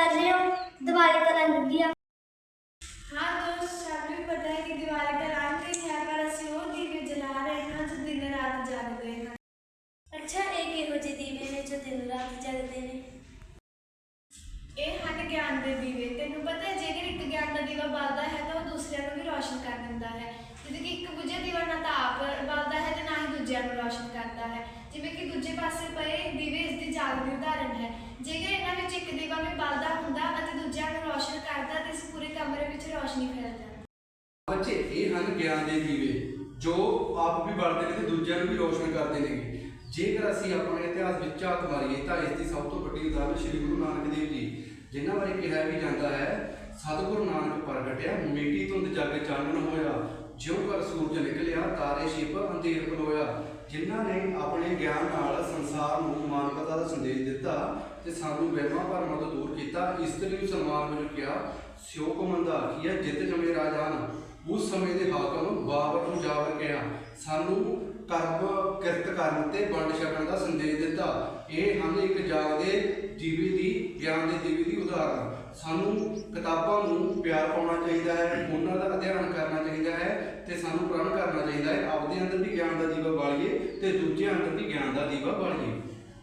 ਕਰ ਰਹੇ ਹੋ? ਦੀਵਾਲੀ ਤਾਂ ਲੰਘ ਹਾਂ ਦੋਸਤ ਕਿ ਦੀਵੇ ਜੇਕਰ ਇੱਕ ਗਿਆਨ ਦਾ ਦੀਵਾ ਬਲਦਾ ਹੈ ਤਾਂ ਉਹ ਦੂਸਰਿਆਂ ਨੂੰ ਵੀ ਰੋਸ਼ਨ ਕਰ ਦਿੰਦਾ ਹੈ। ਜਿਵੇਂ ਕਿ ਇੱਕ ਬੁਝਿਆ ਦੀਵਾ ਨਾ ਤਾਂ ਆਪ ਬਲਦਾ ਹੈ ਤੇ ਨਾ ਹੀ ਦੂਜਿਆਂ ਨੂੰ ਰੋਸ਼ਨ ਕਰਦਾ ਹੈ। ਜਿਵੇਂ ਕਿ ਦੂਜੇ ਪਾਸੇ ਪਏ ਦੀਵੇ ਇਸ ਦੀ ਜਾਗਦੀ ਉਦਾਹਰਣ ਹੈ। ਜੇਕਰ ਰੋਸ਼ਨੀ ਫੈਲ ਬੱਚੇ, ਇਹ ਹਨ ਗਿਆਨ ਦੇ ਦੀਵੇ, ਜੋ ਆਪ ਵੀ ਬਲਦੇ ਨੇ ਤੇ ਦੂਜਿਆਂ ਨੂੰ ਵੀ ਰੋਸ਼ਨ ਕਰਦੇ ਨੇਗੇ ਜੇਕਰ ਅਸੀਂ ਆਪਣੇ ਇਤਿਹਾਸ ਵਿੱਚ ਝਾਤ ਮਾਰੀਏ, ਤਾਂ ਇਸ ਦੀ ਸਭ ਤੋਂ ਵੱਡੀ ਉਦਾਹਰਨ ਸ੍ਰੀ ਗੁਰੂ ਨਾਨਕ ਦੇਵ ਜੀ, ਜਿਨ੍ਹਾਂ ਬਾਰੇ ਕਿਹਾ ਵੀ ਜਾਂਦਾ ਹੈ, ਸਤਿਗੁਰੂ ਨਾਨਕ ਪ੍ਰਗਟਿਆ, ਮਿੱਟੀ ਧੁੰਦ ਜਗ ਚਾਨਣ ਹੋਇਆ, ਜਿਉਂ ਕਰ ਸੂਰਜ ਨਿਕਲਿਆ, ਤਾਰੇ ਛਿਪ ਅੰਧੇਰ ਪਲੋਇਆ ਜਿਨ੍ਹਾਂ ਨੇ ਆਪਣੇ ਗਿਆਨ ਨਾਲ ਸੰਸਾਰ ਨੂੰ ਦਾ ਦਿੱਤਾ ਤੇ ਸਾਨੂੰ ਵਹਿਮਾਂ ਭਰਮਾਂ ਤੋਂ ਦੂਰ ਕੀਤਾ। ਇਸਤਰੀ ਸਨਮਾਨ ਵਜੋਂ ਕਿਹਾ ਸਿਓ ਕੋ ਮੰਦਾ ਜਿੱਤ ਜਮੇ ਰਾਜਾਨ। ਉਸ ਸਮੇਂ ਦੇ ਹਾਕਮ ਬਾਬਰ ਨੂੰ ਜਾਵਰ ਕਿਹਾ ਸਾਨੂੰ ਕਰਮ ਕਿਰਤ ਕਰਨ ਤੇ ਵੰਡ ਛਕਣ ਦਾ ਸੰਦੇਸ਼ ਦਿੱਤਾ। ਇਹ ਹਨ ਇੱਕ ਜਾਗਦੇ ਦੀਵੇ ਦੀ, ਗਿਆਨ ਦੇ ਦੀਵੇ ਦੀ ਉਦਾਹਰਨ। ਸਾਨੂੰ ਕਿਤਾਬਾਂ ਨੂੰ ਪਿਆਰ ਪਾਉਣਾ ਚਾਹੀਦਾ ਹੈ, ਉਹਨਾਂ ਦਾ ਅਧਿਐਨ ਕਰਨਾ ਚਾਹੀਦਾ ਹੈ ਤੇ ਸਾਨੂੰ ਪ੍ਰਣ ਕਰਨਾ ਚਾਹੀਦਾ ਹੈ। ਆਪਦੇ ਅੰਦਰ ਵੀ ਗਿਆਨ ਦਾ ਦੀਵਾ ਬਾਲੀਏ ਤੇ ਦੂਜਿਆਂ ਅੰਦਰ ਵੀ ਗਿਆਨ ਦਾ ਦੀਵਾ ਬਾਲੀਏ।